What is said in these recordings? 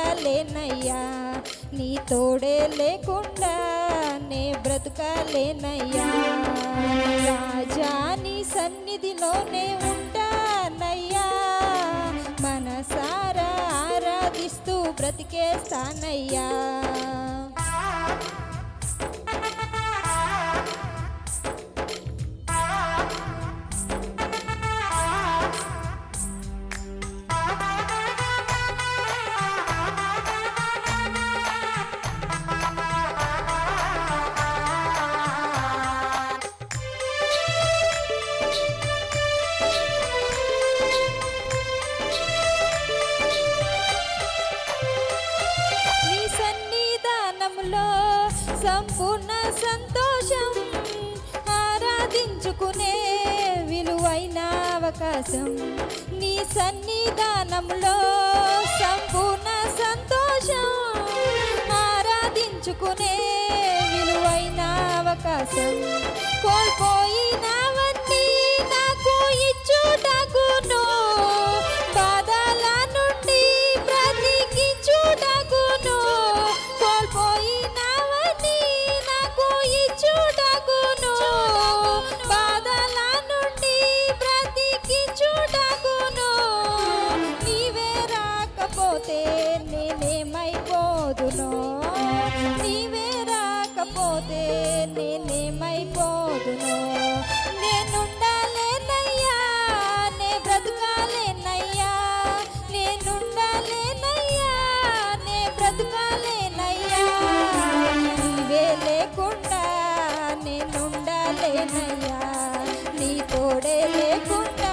బ్రతకాలేనయ్యా నీ తోడే లేకుండా నే బ్రతకాలేనయ్యా. రాజా నీ సన్నిధిలోనే ఉంటానయ్యా. మనసారా ఆరాధిస్తూ బ్రతికేస్తానయ్యా. హృదయంలో సంపూర్ణ సంతోషం ఆరాధించుకునే విలువైన అవకాశం. నీ సన్నిధానంలో సంపూర్ణ సంతోషం ఆరాధించుకునే విలువైన అవకాశం. కోల్పోయి పోదును? నీవే రాకపోతే నేనేమైపోదును? నేనుండాలేనయ్యా నే బ్రతకాలేనయ్యా. నేనుండాలేనయ్యా నే బ్రతకాలేనయ్యా. నీవే లేకుండా నేనుండాలేనయ్యా. నీ తోడే లేకుండా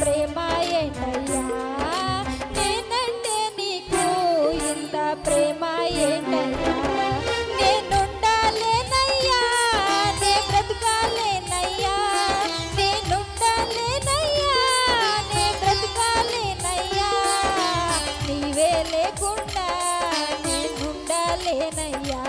ప్రేమ ఏంటయ్యా? నేనంటే నీకు ఇంత ప్రేమ ఏంటయ్యా? నేనుండాలేనయ్యా నే బ్రతకాలేనయ్యా. నేనుండాలేనయ్యా నే బ్రతకాలేనయ్యా. నీవే లేకుండా నేనుండాలేనయ్యా.